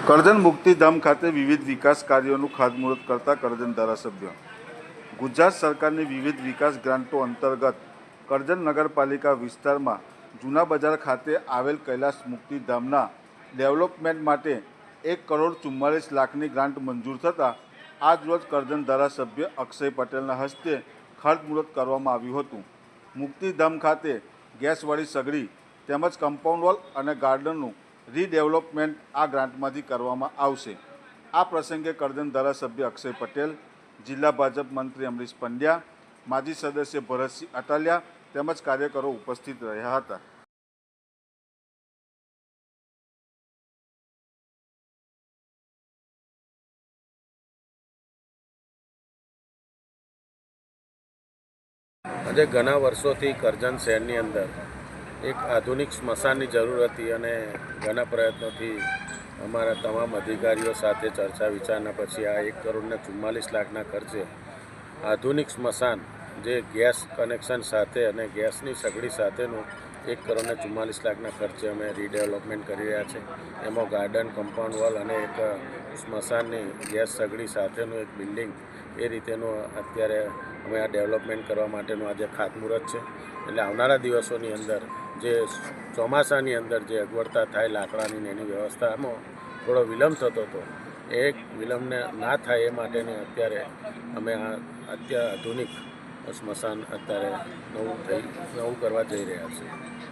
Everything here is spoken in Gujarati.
કરજણ મુક્તિધામ ખાતે વિવિધ વિકાસ કાર્યોનું ખાતમુહૂર્ત કરતા કરજણ ધારાસભ્ય. ગુજરાત સરકારની વિવિધ વિકાસ ગ્રાન્ટો અંતર્ગત કરજણ નગરપાલિકા વિસ્તારમાં જૂના બજાર ખાતે આવેલ કૈલાસ મુક્તિધામના ડેવલપમેન્ટ માટે એક કરોડ ચુમ્માલીસ લાખની ગ્રાન્ટ મંજૂર થતાં આજ રોજ કરજણ ધારાસભ્ય અક્ષય પટેલના હસ્તે ખાતમુહૂર્ત કરવામાં આવ્યું હતું. મુક્તિધામ ખાતે ગેસવાળી સગડી તેમજ કમ્પાઉન્ડ વોલ અને ગાર્ડનનું રીડેવલપમેન્ટ આ ગ્રાન્ટમાંથી કરવામાં આવશે. આ પ્રસંગે કરજણ ધારાસભ્ય અક્ષય પટેલ, જિલ્લા ભાજપ મંત્રી અમરીશ પંડ્યા, માજી સદસ્ય ભરતસિંહ અટાલિયા તેમજ કાર્યકરો ઉપસ્થિત રહ્યા હતા. આજે ઘણા વર્ષોથી કરજણ શહેરની અંદર એક આધુનિક સ્મશાનની જરૂર હતી અને ઘણા પ્રયત્નોથી અમારા તમામ અધિકારીઓ સાથે ચર્ચા વિચારણા પછી આ એક કરોડને ચુમ્માલીસ લાખના ખર્ચે આધુનિક સ્મશાન જે ગેસ કનેક્શન સાથે અને ગેસની સગડી સાથેનું એક કરોડને ચુમ્માલીસ લાખના ખર્ચે અમે રીડેવલપમેન્ટ કરી રહ્યા છે. એમાં ગાર્ડન, કમ્પાઉન્ડ વોલ અને એક સ્મશાનની ગેસ સગડી સાથેનું એક બિલ્ડિંગ એ રીતેનું અત્યારે અમે આ ડેવલપમેન્ટ કરવા માટેનું આજે ખાતમુહૂર્ત છે. એટલે આવનારા દિવસોની અંદર જે ચોમાસાની અંદર જે અગવડતા થાય લાકડાની એની વ્યવસ્થામાં થોડો વિલંબ થતો હતો એ વિલંબને ના થાય એ માટેની અત્યારે અમે આ અત્યારે આધુનિક સ્મશાન અત્યારે નવું થઈ નવું કરવા જઈ રહ્યા છીએ